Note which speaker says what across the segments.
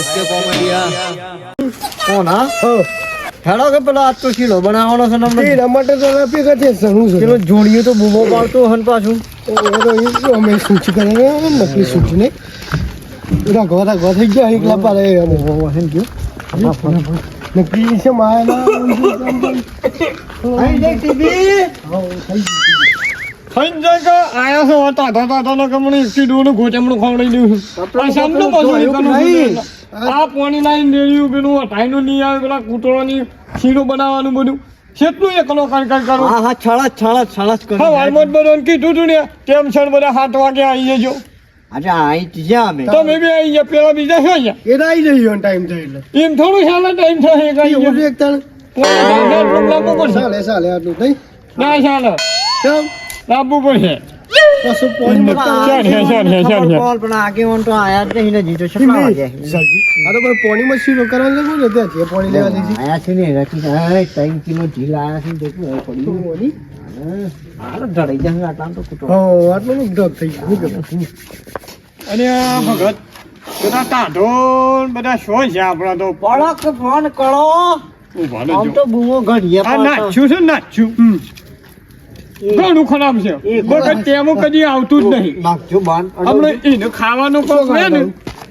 Speaker 1: SK કોમેડિયા.
Speaker 2: કોણ હા? હેડો કે પેલો આજ તો શીલો બનાવવાનો છે ને
Speaker 3: એ
Speaker 2: હમણાં
Speaker 3: તો આપી કે સણું છે
Speaker 2: પેલો જોડિયું તો બૂમો પાડતો હન પાછું.
Speaker 3: તો એ તો અમે સૂચી કરે નકલી સૂચી ને. એના ગોરા ગો થઈ ગયા એકલા પાડે અમે
Speaker 2: હેન ગયો?
Speaker 3: નકલી છે માયના
Speaker 2: આઈ જાય ટીવી?
Speaker 4: થઈ જાય આયા છો તાતા તાતા નો કમણી એકથી નું ગોચમણું ખવડાવી દઉં આ સામનું પાછું
Speaker 2: નહીં.
Speaker 4: આ પાણી લાઈન દેડ્યું પેલું હટાઈનું નહીં આવે પેલા કૂતરોની શીરો બનાવવાનું બધું. કેટલું એકલો કર કર કરું?
Speaker 2: હા હા છળસ છળસ છળસ કરો
Speaker 4: હા વાલમોટ બધાને કીધું તું ને તેમ છે બધા સાત વાગે આવી જજો.
Speaker 2: આજે આઈ જ્યાં અમે.
Speaker 4: તમે બી આવી ગયા પેલા બીજા શું અહીંયા?
Speaker 3: એ આવી જઈએ ટાઈમ થાય એટલે.
Speaker 4: એમ થોડું ચાલે ટાઈમ થાય એક આવી ગયો.
Speaker 3: એક તણ. ચાલે ચાલે આટલું નહીં.
Speaker 4: ના ચાલે.
Speaker 3: ચાલ.
Speaker 4: લાવવું પડશે. અને ભગત બધા ટાઢો બધા શું છે આપણા તો?
Speaker 2: પડક ફોન કરો. આમ તો બૂમો ઘડીએ
Speaker 4: નાચ્યું છે નાચ્યું. ઘણું ખરાબ છે. તેમાં કદી આવતું જ નહીં.
Speaker 2: નાખજો
Speaker 4: એને ખાવાનું કોક હોય ને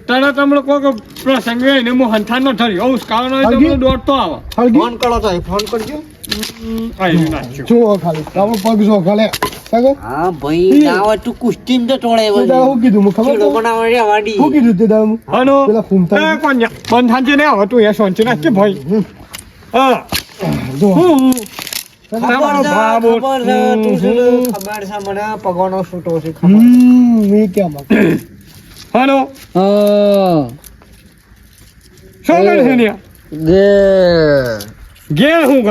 Speaker 4: તરત હમણાં કોક પ્રસંગ હોય ને હું હંથાન નો થરી હું ઉસકાવાનો હોય તો દોડતો આવે.
Speaker 2: ફોન કરો તો ફોન કરજો.
Speaker 4: આ એને નાચ્યું
Speaker 3: જો ખાલી. તમે પગ જો ખાલે.
Speaker 2: હા ભાઈ ના તું કુસ્તીમ તો ટોળે
Speaker 3: દાડા શું કીધું? ખબર છે?
Speaker 2: રે વાડી.
Speaker 3: શું કીધું તે હું?
Speaker 4: હનો
Speaker 3: પેલા ફૂમતા
Speaker 4: એ કોન્યા ને આવે તું એ સોંચી નાખજે ભાઈ. હા.
Speaker 3: જો
Speaker 2: ને,
Speaker 4: હલો. શું છે ઘેર શું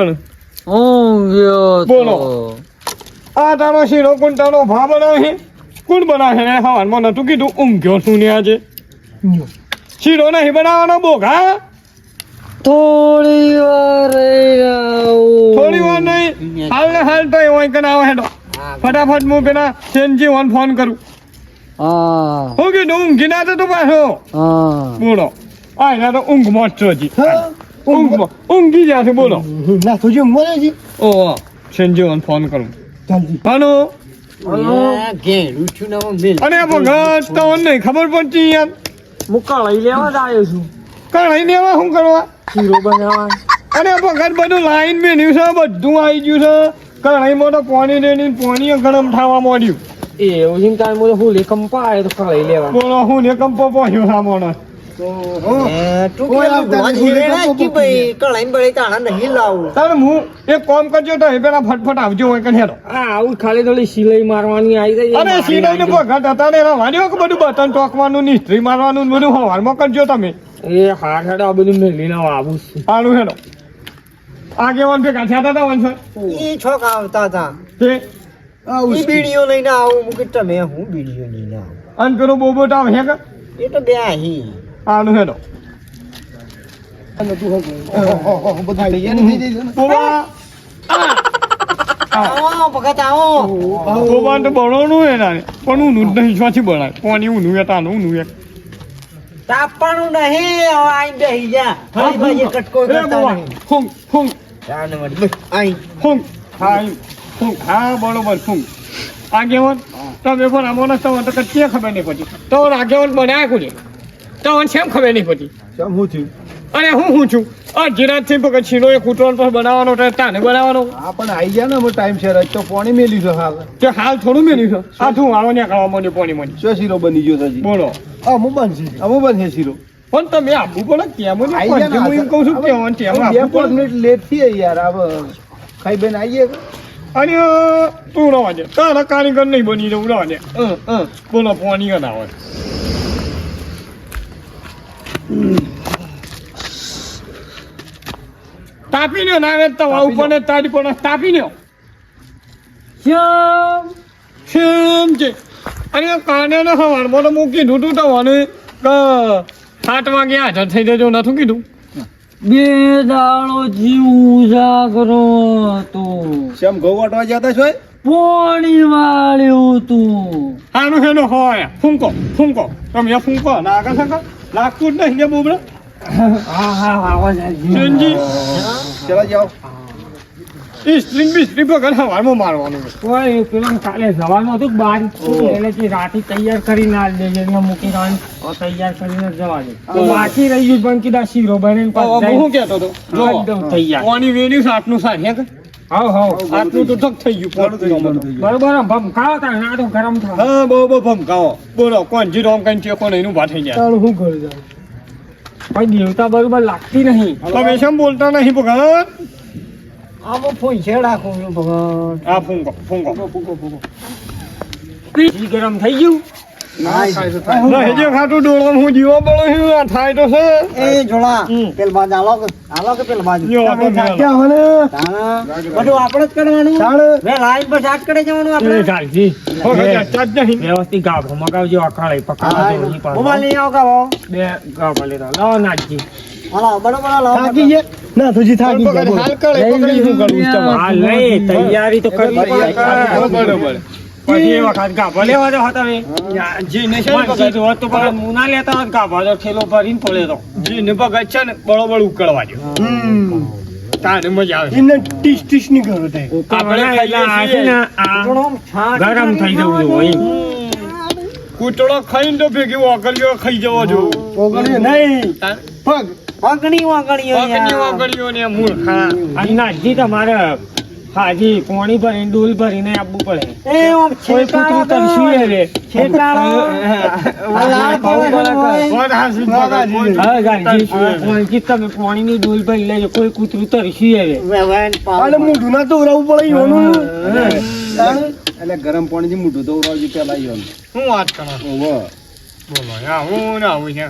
Speaker 4: બોલો. આ તારો શીરો કોણ તારો ભા બનાવે છે? કોણ બનાવે છે? હવારમાં નતું કીધું. ઊંઘ્યો છું ને આજે. શીરો નહીં બનાવવાનો બોઘા
Speaker 2: થોડી વાર
Speaker 4: થોડી વાર નહીં. હાલ ને હાલ તો એવો કે આવો હેડો. ફટાફટ હું પેલા સેનજી વન ફોન કરું.
Speaker 2: હા.
Speaker 4: હું કીધું ઊંઘી ના તો પાછો.
Speaker 2: હા.
Speaker 4: બોલો. આ એના તો ઊંઘમાં
Speaker 3: મોટો
Speaker 4: ઊંઘમાં ઊંઘી ગયા છે બોલો.
Speaker 3: ના તુજી ઊંઘ મને જી
Speaker 4: ઓ સેનજી વન ફોન કરું. હાલો અને ભગત તો નહીં ખબર પડતી યાર.
Speaker 2: મુકા લઈ લેવા જ આવ્યો છું.
Speaker 4: કઈ લેવા શું કરવા?
Speaker 2: શીરો બનાવવા
Speaker 4: અને આ બધું લાઈન મેન્યું છે બધું આવી ગયું છે. કઢાઈમાં તો પાણી રેડી પાણી ગરમ થવા માંડ્યું.
Speaker 2: એવું છે તાર મોટો હું લેખમ પાય તો કળાઈ લેવા
Speaker 4: બોલો હું ને કંપો પહોંચ્યો
Speaker 3: હું.
Speaker 4: એક કોમ કરજો તો એ પેલા ફટફટ આવજો હોય કે હેડો.
Speaker 2: હા આવું ખાલી થોડી સિલાઈ મારવાની આવી ગઈ
Speaker 4: સીધા ને ભગત હતા ને એના કે બધું બટન ટોકવાનું નિસ્ત્રી મારવાનું બધું હવારમાં કરજો તમે.
Speaker 2: એ હાથ હાડ આ બધું મેલી ના આવું છું.
Speaker 4: સારું હેડો. આગેવાન ભેગા થયા હતા વંશ
Speaker 2: ઈ છોક આવતા હતા
Speaker 4: તે?
Speaker 2: બીડીઓ લઈને આવું મુકે તમે હું બીડીઓ લઈને આવું?
Speaker 4: અને પેલો બોબોટ આવે હે
Speaker 2: એ તો બે અહીં
Speaker 4: સારું હેડો.
Speaker 3: ને ને.
Speaker 4: હે પણ હું નહીં બનાય પાણી ઊનું એ તાનું નું એક
Speaker 2: તાપવાનું નહીં આઈ બેહી જા. ફરી ભાઈ કટકો કરતા નહીં.
Speaker 4: ફૂંક
Speaker 2: જાને વળી બસ આઈ.
Speaker 4: ફૂંક હા એમ. ફૂંક હા બરોબર ફૂંક. આગેવાન તમે પણ આમાં તમે તો કચ્છી ખબર નહીં પડી? તો આગેવાન બનાવ્યા કોને તો શેમ ખબર નહીં પડી?
Speaker 3: કેમ હું છું
Speaker 4: અને હું હું છું? આ જીરાતથી પકડ છીનો એ કૂતરો પણ બનાવવાનો તો તાને બનાવવાનો?
Speaker 3: હા પણ આવી ગયા ને અમે ટાઈમ છે તો પાણી મેલી છે હાલ.
Speaker 4: કે હાલ થોડું મેલ્યું છે? આ તું આવો ને ખાવા મને પાણી માંડી
Speaker 3: શું શીરો બની ગયો છે
Speaker 4: બોલો.
Speaker 3: અમુ બનશે અમુ બનશે શીરો.
Speaker 4: પણ તમે આપવું પડે કેમ જ હું એમ કહું છું કે કેમ કેમ આપવું
Speaker 3: મિનિટ લેટ થઈ યાર હવે ખાઈ બેન આવીએ
Speaker 4: અને તું રવા દે. તારા કારીગર નહીં બની જવું રવા દે. અ, અ, બોલો પાણી ના આવે તાપી લ્યો ના વેત તો ઉપર ને તાડી પણ તાપી લ્યો. શ્યામ શ્યામ છે. અને કાને ને સવારમાં તો મૂકી કીધું તું મને કે સાત વાગે હાજર થઈ જજો નતું કીધું?
Speaker 2: બે દાડો જીવ ઉજાગરો હતો.
Speaker 3: શ્યામ ઘઉં વાટવા જતા છો
Speaker 2: પોણી વાળ્યું તું
Speaker 4: હાનું હેનો હોય. ફૂંકો ફૂંકો. તમે ફૂંકો. નાગા શકો લાગતું જ નહીં ને બોબડા
Speaker 2: હા હા આવો
Speaker 4: ચેનજી
Speaker 2: ચલો જાઓ.
Speaker 4: એ સ્ટ્રિંગ બી સ્ટ્રિંગ વગર હવારમાં મારવાનું છે.
Speaker 1: કોઈ પેલો કાલે જવાનું હતું બાર એટલે કે રાતે તૈયાર કરીને આ દેજે મૂકી તો તૈયાર કરીને જવા દે. બાકી રહી ગયું પણ કીધા શીરો બનાવીને
Speaker 4: હું શું હતો.
Speaker 1: તૈયાર.
Speaker 4: પાણી વેણ્યું છે આટલું હે
Speaker 1: હાવ હાવ.
Speaker 4: આટલું તો ઠક થઈ ગયું.
Speaker 1: બરોબર ભમકાવો તા ના તો ગરમ થાય
Speaker 4: હા બહુ બહુ ભમકાવો. બોલો કોણ જી રોમ કઈ ચેકો કોણ એનું ભા થઈ જાય
Speaker 3: હું શું કરે
Speaker 1: કોઈ દેવતા બરોબર લાગતી નહીં.
Speaker 4: તમે કેમ બોલતા નહીં ભગવાન?
Speaker 2: આમાં ફોન છે રાખું છું ભગવાન.
Speaker 4: આ ફૂંકો ફૂંકો.
Speaker 1: ઘી ગરમ થઈ ગયું.
Speaker 4: નહીં જે ડોળો હું જીવો બળો છું આ થાય તો છે.
Speaker 2: એ જોડા પેલ બાજુ આલો આલો કે પેલ બાજુ.
Speaker 4: જો આ તો
Speaker 3: તમે
Speaker 4: મેલો.
Speaker 3: થાક્યા હો ને?
Speaker 2: બધું આપણે જ કરવાનું.
Speaker 3: તાણ.
Speaker 2: લાઈન પર સાત કરે જવાનું આપણે.
Speaker 1: ચાલજી
Speaker 4: નહીં.
Speaker 1: વ્યવસ્થિત ગાભો મગાવજો અકાળે નહીં પાડો.
Speaker 2: મોબાઈલ લઈ આવો કાવો
Speaker 1: બે ગાભા લેતા લાવો નાખજી.
Speaker 4: પકડી
Speaker 1: તૈયારી તો કરવી પડે. પછી વખત ગાભા લેવા દો તમે?
Speaker 4: જી ને છે
Speaker 1: તો પણ મું ના લેતા હોત ગાભા તો ઠેલો ભરીને પડે તો.
Speaker 4: જી ને ભગત છે ને બરોબર ઉકળવા દો. તારે મજા આવે.
Speaker 3: એમને ટીસ ટીસ નહીં કરો
Speaker 1: આપણે એટલે આ છે ને આ
Speaker 2: થોડો છાંટ
Speaker 1: ગરમ થઈ જવું જોઈએ
Speaker 4: કૂતરો ખાઈને તો ભેગી વાકડીઓ ખાઈ જવો જો.
Speaker 3: નહીં. પગ.
Speaker 2: વાગણી વાગણીઓ
Speaker 4: વાકડીઓ ને ખા
Speaker 1: અને તમારે હાજી પોણી ભરીને ડોલ ભરીને આપવું પડે
Speaker 2: એ ઓમ
Speaker 1: તમે પોણીની ડોલ ભરી લેજો કોઈ કૂતરું તરસ્યું હવે રે
Speaker 2: વેવાઈને પાવ.
Speaker 3: અને મોઢું ના તો ઉરાવવું પડે.
Speaker 2: એટલે ગરમ પાણીથી મોઢું તો ઉરાવજો પેલા ઈયોનું.
Speaker 4: શું વાત કરો બોલો આ હું આવું છે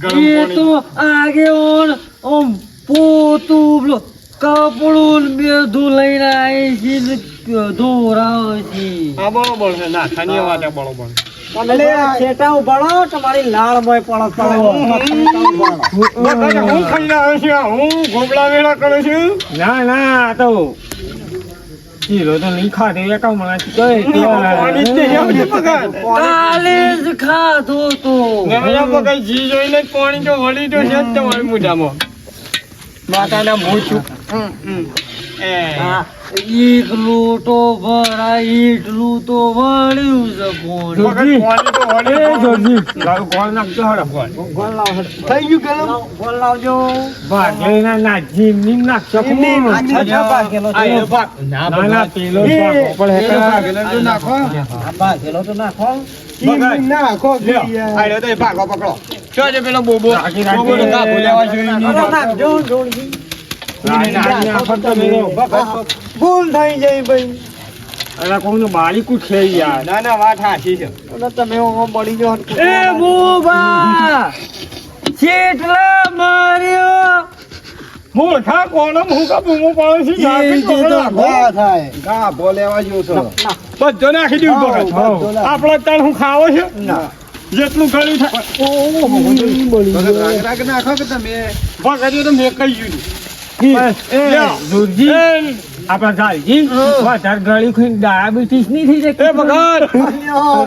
Speaker 4: ગરમ પાણી
Speaker 5: તો આગે ઓન ઓમ પોતું કપડું બધું લઈને આવી છે ને ધોરાવે છે.
Speaker 4: હા બરોબર છે ના થાની વાત બરોબર
Speaker 2: તમે તમારી લાળ મોય પડો
Speaker 4: હું ખાઈને આવ્યો છું. હું ગોબડા વેળા કરું છું.
Speaker 1: ના ના તો કીલો તો નહીં ખાધે મળાથી કહે
Speaker 4: જ.
Speaker 5: કાલે ખાધો તો.
Speaker 4: નવરા ભગત જી જોઈને પાણી તો વળી તો છે જ તમારી મોઢામાં. માતાના મોં છું હમ, હમ. એ.
Speaker 5: એક લોટો ભરાય એટલું તો વળ્યું છે
Speaker 4: તો
Speaker 3: થઈ ગયું
Speaker 2: ગોળ લાવજો.
Speaker 1: નીમ નાખશો
Speaker 2: ભાગેલો તો
Speaker 4: તો નાખો.
Speaker 2: તો નાખો.
Speaker 3: ઈમ ના આખો
Speaker 4: લ્યો,
Speaker 3: યાર.
Speaker 4: આ રહ્યો તો એ ભાગો પકડો. પેલો બોબો.
Speaker 1: રાખી, રાખી.
Speaker 4: બોબોનો કાપો લેવા જોઈએ
Speaker 2: ભૂલ થઈ જાય ભાઈ
Speaker 1: અલા કોઈનું બાળીકું છે યાર
Speaker 4: ના ના વાત હાચી છે
Speaker 2: અને તમે ઓમાં બળી ગયો
Speaker 5: એ બોબા છેટલા માર્યો
Speaker 4: મૂર્ખા કોનો હું કા બૂમો પાડું છું નાખી
Speaker 3: તો. ઘા થાય.
Speaker 4: બધો નાખી દીધું ભગત આપણો તાણ હું ખાવો છે જેટલું ગળ્યું થાય
Speaker 3: ઈ બળી ગયો.
Speaker 4: ભગત એ તો મેં કહી ગયું
Speaker 1: બસ,
Speaker 4: લ્યો.
Speaker 1: દૂરજી આપણા ગાલજી વધારે ગળી ખાઈને ડાયાબિટીસ નહીં થઈ
Speaker 4: એ
Speaker 1: જતી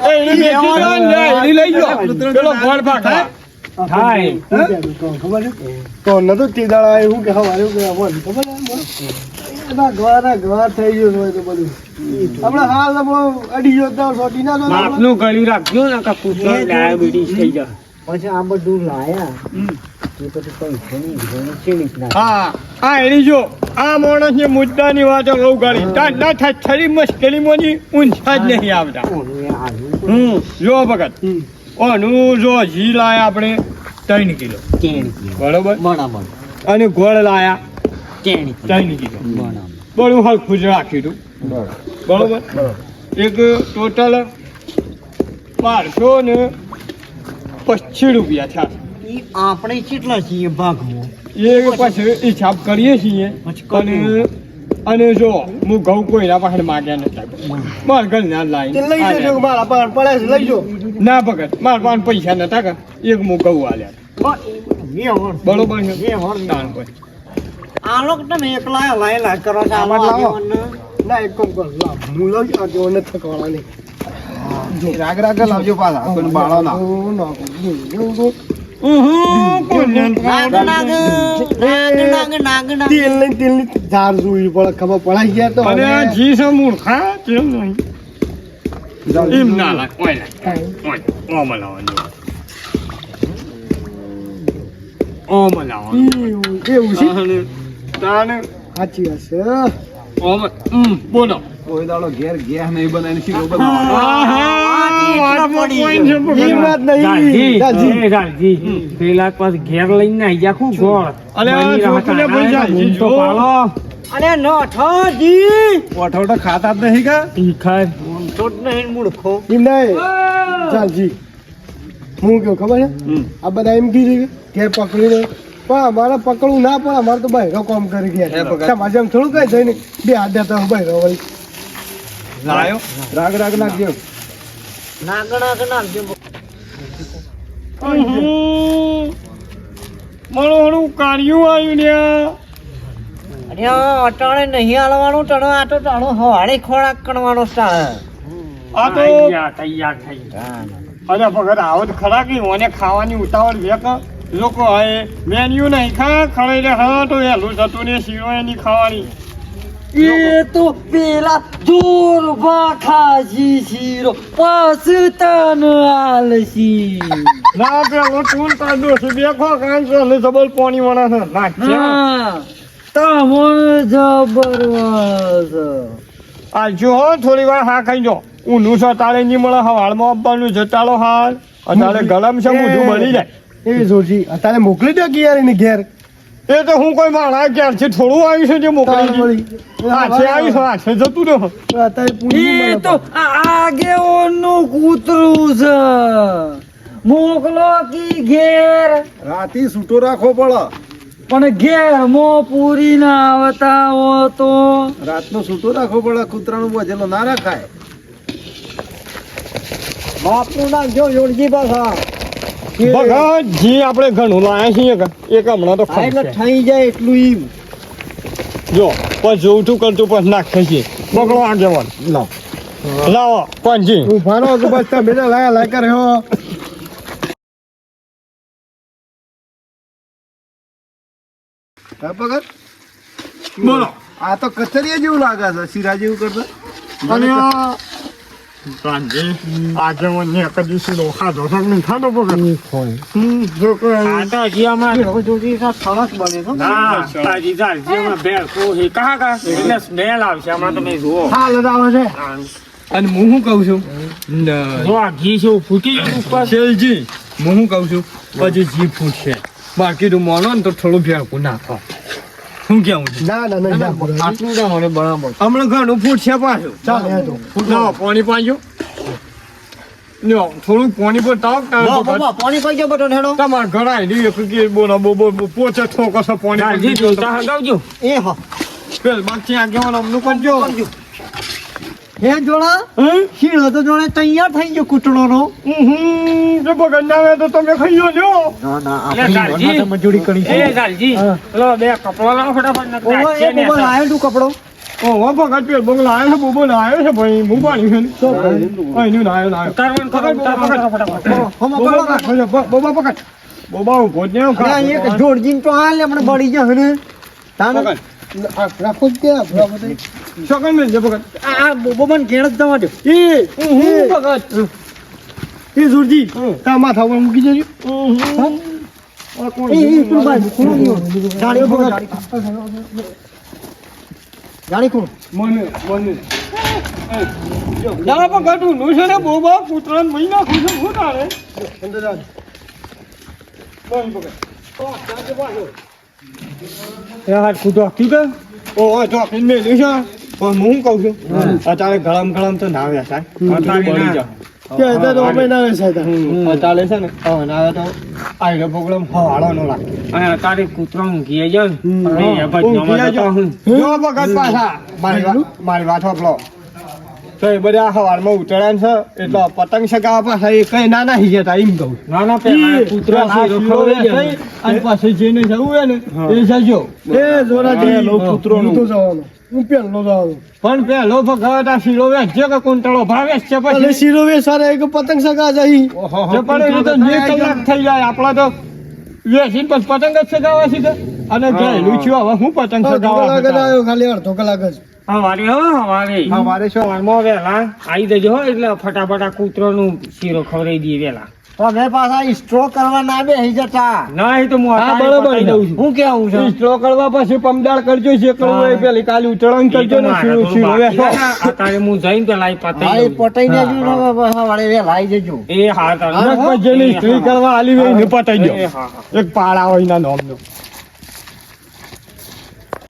Speaker 4: એ એની બેટી જો ને, એની લઈ ગયો પેલો ગોળ ભાખા
Speaker 1: થાય.
Speaker 3: ખબર છે? તો નતો તે દાડા એવું કે હવારે એવું કે હવારે ખબર છે? એના ઘવાના ઘવા થઈ ગયું હોય તો બધું. આપણે હાલ અડી ગયો તો સોટી ના.
Speaker 1: માપનું ગળ્યું રાખજો ને કે ડાયાબિટીસ થઈ જાય
Speaker 2: પછી આ બધું લાયા. એ
Speaker 4: હા, એની જો, આ માણસ ને વાતો બહુ તા ના થાય જ નહીં આવતા. હમ જો ભગત. ઓનું જો જી લાયા આપણે ત્રણ કિલો. બરોબર? અને ગોળ લાયા ત્રણ કિલો. બળું હલકું જ રાખ્યું બરોબર? એક ટોટલ બારસો ને પચીસ રૂપિયા થયા.
Speaker 2: ઈ આપણે કેટલા છીએ ભાગવું
Speaker 4: એ પછી હિસાબ કરીએ છીએ. અને અને જો હું ઘઉં કોઈ ના પાસે માગ્યા નતા માર ઘર ના
Speaker 3: લઈ
Speaker 4: લાઈ
Speaker 3: જજો મારા પાસે પડે છે લઈ જો.
Speaker 4: ના ભગત માર પાસે પૈસા નતા કે એક હું ઘઉં આલ્યા બરોબર છે?
Speaker 2: વ્યવહાર
Speaker 4: તાણ પછી.
Speaker 2: આ લોકો તમે એકલા લાય લાય કરો છો
Speaker 3: આમાં લાવો. ના એક કામ કર લાવ. હું લઈ આવજો ને થકવાના નહીં.
Speaker 5: રાગ રાગ લાવજો પાછા બાળો ના.
Speaker 3: ધાર જોવી પડે ખબર પડાઈ ગયા તો
Speaker 4: અને જી છે મૂર્ખા કેમ નહીં. એમ ના લાગ. ઓય ઓય ઓમ લાવવાનું ઓમ લાવવાનું
Speaker 3: એવું એવું છે
Speaker 4: તાને.
Speaker 3: સાચી વાત છે
Speaker 4: ઓમ બોલો.
Speaker 5: કોઈ દાડો ઘેર ઘેર નહીં બનાવીને શીખો બનાવવાનો
Speaker 1: પાસ ઘેર લઈને આવી ગોળ તો
Speaker 5: ખાતા જ નહીં કા?
Speaker 1: ઈ ખાય.
Speaker 2: તો જ નહીં મૂર્ખો.
Speaker 3: નહીં. ચાલજી હું કેવું ખબર છે? આ બધા એમ કીધું કે પકડી પકડીને. પણ અમારે પકડવું ના પણ અમારે તો બહેરો કોમ કરી ગયા. તમારે જેમ થોડું કઈ જઈને બે હાથ દેતા બહેરો વળી
Speaker 5: લાયો. રાગ રાગ નાખજો
Speaker 2: નાગણા કે નાખજો.
Speaker 4: મારું હારું કાર્યું આવ્યું લ્યા
Speaker 2: અરે અટાણે નહીં હાલવાનું ટણો આ તો ટણો હવાડે ખોરાક કરવાનો સ્ટાર
Speaker 4: આ તો
Speaker 1: તૈયાર થઈ
Speaker 4: અરે ભગત આવો તો ખરા કે મને ખાવાની ઉતાવળ વેક લોકો હવે મેન્યુ નહીં ખા ખડે હા તો એલું થતું ને શીરો એની ખાવાની.
Speaker 2: એ તો પેલા જોર ખાસી શીરો પાસ તન આલસી
Speaker 4: ટૂલ કાઢો છે દેખો કાંઈ છે ને છે નાખ્યા
Speaker 2: હા જબર
Speaker 4: આ જો થોડી વાર હા ખાઈ જો ઊનું છે મળે હવાળમાં આપવાનું જટાળો હાલ અત્યારે ગરમ છે મોઢું બળી જાય
Speaker 3: એ જોજી અત્યારે મોકલી દો કે યાર
Speaker 4: એ તો હું કોઈ માણા ક્યારથી થોડું આવ્યું છે જે મોકલી. હાથે આવ્યું છે હાથે જતું રહ્યો
Speaker 2: એ
Speaker 3: મળે
Speaker 2: તો આગેઓનું કૂતરું છે. મોકલો કી ઘેર.
Speaker 5: રાતી સૂટો રાખો પડે
Speaker 2: પણ ઘેર મો પૂરી ના આવતા હો તો.
Speaker 5: રાતનો સૂટો રાખવો પડે કૂતરાનું બજેલો ના રાખાય.
Speaker 2: બાપનું નાખજો યોડજી પાછા.
Speaker 4: ભગત જી આપણે ઘણું લાયા છીએ એક હમણાં તો
Speaker 2: એટલે થઈ જાય એટલું ઈમ.
Speaker 4: જો પછી જોવતું કરતું પણ નાખે છે. પકડો આગેવાન
Speaker 5: લાવ
Speaker 4: લાવો કોણજી
Speaker 3: ઉભાનો કે બસ તમે તો લાયા લાયકા રહ્યો
Speaker 5: ભગત
Speaker 4: બોલો.
Speaker 5: આ તો કચરિયા જેવું લાગે છે સિરા જેવું કરતા.
Speaker 4: અને આ સાંજે આગેવાન ને કદી સીધો ખાધો છે કે નહીં ખાધો પકડ હમ, જો કોઈ
Speaker 1: આ તો હજી હમણાં
Speaker 2: સરસ બને
Speaker 1: ના. કાં કાં? એટલે smell આવશે હમણાં તમે જુઓ.
Speaker 3: જ છે
Speaker 6: અને હું શું કહું છું
Speaker 1: જો આ ઘી છે, ફૂટી ગયું ઉપર.
Speaker 6: શેલજી હું શું કહું છું પછી જી ફૂટશે બાકી તો માનો ને તો થોડું ભેળકું નાખો શું કેવું છે?
Speaker 3: ના ના ના ના
Speaker 6: આટલું ના મને બરાબર. હમણાં ઘણું ફૂટશે પાછું.
Speaker 3: ચાલે તો.
Speaker 4: લાવો પાણી પાજો. લ્યો થોડું પાણી પર તાવ
Speaker 2: પાણી પી ગયો બટન હેડો.
Speaker 4: તમારા ઘર આવી એક કે બોલો બો બો બો પોચે ઠોકો છો પાણી.
Speaker 2: એ હા.
Speaker 4: પેલ બાકી આગેવાન અમનું કરજો.
Speaker 2: હે જોડા શીળો તો જોડે તૈયાર થઈ ગયો કૂટણો નો
Speaker 4: જો બગડ ના તો તમે ખાઈ લ્યો
Speaker 1: એટલે ગાલજી,
Speaker 2: મજૂરી કરી
Speaker 1: એ લાલજી લો બે કપડો લાવો ફટાફટ ને
Speaker 2: ઓહો એ
Speaker 1: ને.
Speaker 2: આયો તું કપડો.
Speaker 4: ઓ ભગત પે બંગલા આવ્યો છે બોબો આવ્યો છે ભાઈ હું પાણી છે અહીં લાયો લાયો
Speaker 1: ઉતારવાનું કરો, ફટાફટ.
Speaker 2: હમ
Speaker 4: બોબા પકડ બોબા પકડ. બોબા ઊભો જ
Speaker 2: આ એક જોડજીન તો હાલ મને બળી જશે ને? તાને
Speaker 3: રાખો જ ત્યાં આપણા બધા.
Speaker 4: મેં પકડ
Speaker 2: આ બોબો મને ઘેર જ દો
Speaker 3: એ એ ભગત જોરજી તા માથા ઉપર મૂકી
Speaker 2: ગયો જાણી ભગત કોણ
Speaker 4: મને મને ના પકડનું છે ને બોબા. એ હાથ ખૂટો ઠીક હે ઓ ઓ તો આપીને મેલ્યું છે? પણ હું કહું છું? અત્યારે ગરમ ગરમ તો ના આવે સાહેબ
Speaker 1: બળી
Speaker 4: ના.
Speaker 3: કે તો અમે ના.
Speaker 4: અત્યારે છે ને હવે ના આવે તો આયરો પ્રોગ્રામ હવાળો નો લાગે.
Speaker 1: અને અત્યારે કૂતરો ઊંઘી જાય ને. એ હું.
Speaker 4: જો પાછા. મારી વાત મારી વાત સાંભળો તો એ બધા હવારમાં ઉતરાયણ છે એટલે પતંગ ચગાવવા પાછા એ કઈ ના નાહી જતા એમ કહું.
Speaker 1: ના ના પેલા
Speaker 4: ઈ
Speaker 1: કૂતરો
Speaker 4: આ
Speaker 1: છે,
Speaker 4: શીરો
Speaker 1: ખવડાવી દે.
Speaker 4: વેચાઈ અને પાછું જેને જવું હોય ને એ જજો.
Speaker 3: એ જોરાજી
Speaker 4: પેલો
Speaker 3: તો જવાનો. હું પહેલો જ
Speaker 4: પણ આ શીરો વેચજો કે કુંટળો ભાવે છે પછી?
Speaker 3: શીરો વેચવાના એક પતંગ સગા જઈ.
Speaker 4: પણ એ તો બે કલાક થઈ જાય. આપણા તો વેચીને પછી પતંગ જ સગાવા છે અને ગયેલું છું હવે હું પતંગ સગાવા
Speaker 3: ખાલી અડધો કલાક જ.
Speaker 1: હવારે હો હવારે.
Speaker 2: સવારે શું
Speaker 1: સવારમાં વહેલા? આવી દેજો હો એટલે ફટાફટા આ કૂતરોનું શીરો ખવડાવી દઈએ વહેલા.
Speaker 2: તમે પાછા સ્ટ્રોક કરવા ના બે જતા.
Speaker 1: ના એ તો હું
Speaker 4: હા,
Speaker 1: અત્યારે
Speaker 4: બરોબર
Speaker 2: હું કેવું છે?
Speaker 4: સ્ટ્રો કરવા પછી પમદાળ કરજો છે કરવું હોય પેલી કાલી ઉતરણ કરજો ને શીરો શીરો.
Speaker 1: ને, અત્યારે હું જઈને પેલા એ પતાઈ
Speaker 2: એ. પટાઈ ને
Speaker 1: હા, હા.
Speaker 2: સવારે વહેલા જજો.
Speaker 1: એ હા તારે.
Speaker 4: જેની
Speaker 1: એ
Speaker 4: કરવા આલી એને પતાઈ દો.
Speaker 1: એ
Speaker 4: એક પાળા હોય ના નોમનો.